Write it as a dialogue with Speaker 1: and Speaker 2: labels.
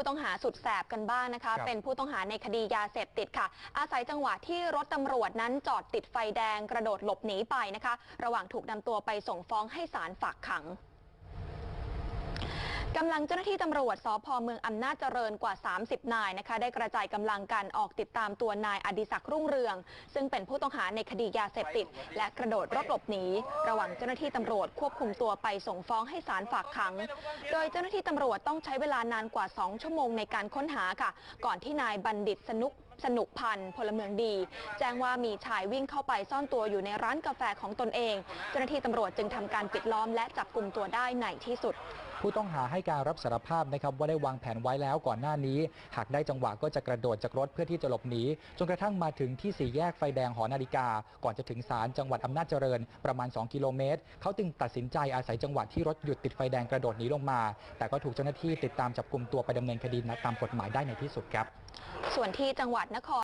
Speaker 1: ผู้ต้องหาสุดแสบกันบ้างนะคะ
Speaker 2: ครับ
Speaker 1: เป็นผู้ต้องหาในคดียาเสพติดค่ะ อาศัยจังหวะที่รถตำรวจนั้นจอดติดไฟแดงกระโดดหลบหนีไปนะคะ ระหว่างถูกนำตัวไปส่งฟ้องให้ศาลฝากขัง กำลังเจ้าหน้าที่ตำรวจสพเมืองอำนาจเจริญกว่า 30 นายนะคะ ได้กระจายกำลังกันออกติดตามตัวนายอดิศักดิ์รุ่งเรือง ซึ่งเป็นผู้ต้องหาในคดียาเสพติด และกระโดดรถหลบหนีระหว่างเจ้าหน้าที่ตำรวจควบคุมตัวไปส่งฟ้องให้ศาลฝากขัง โดยเจ้าหน้าที่ตำรวจต้องใช้เวลานานกว่า 2 ชั่วโมงในการค้นหาค่ะ ก่อนที่นายบัณฑิตสนุกสนุกพันธ์พลเมืองดี แจ้งว่ามีชายวิ่งเข้าไปซ่อนตัวอยู่ในร้านกาแฟของตนเอง เจ้าหน้าที่ตำรวจจึงทำการปิดล้อมและจับกลุ่มตัวได้ในที่สุด
Speaker 2: ผู้ต้องหาให้การรับสารภาพนะครับว่าได้วางแผนไว้แล้วก่อนหน้านี้ หากได้จังหวะก็จะกระโดดจากรถเพื่อที่จะหลบหนีจนกระทั่งมาถึงที่สี่แยกไฟแดงหอนาฬิกา ก่อนจะถึงศาลจังหวัดอำนาจเจริญประมาณ 2 กิโลเมตร เขาจึงตัดสินใจอาศัยจังหวะที่รถหยุดติดไฟแดงกระโดดหนีลงมา แต่ก็ถูกเจ้าหน้าที่ติดตามจับกลุ่มตัวไปดำเนินคดีตามกฎหมายได้ในที่สุดครับ
Speaker 1: ส่วนที่จังหวัดนคร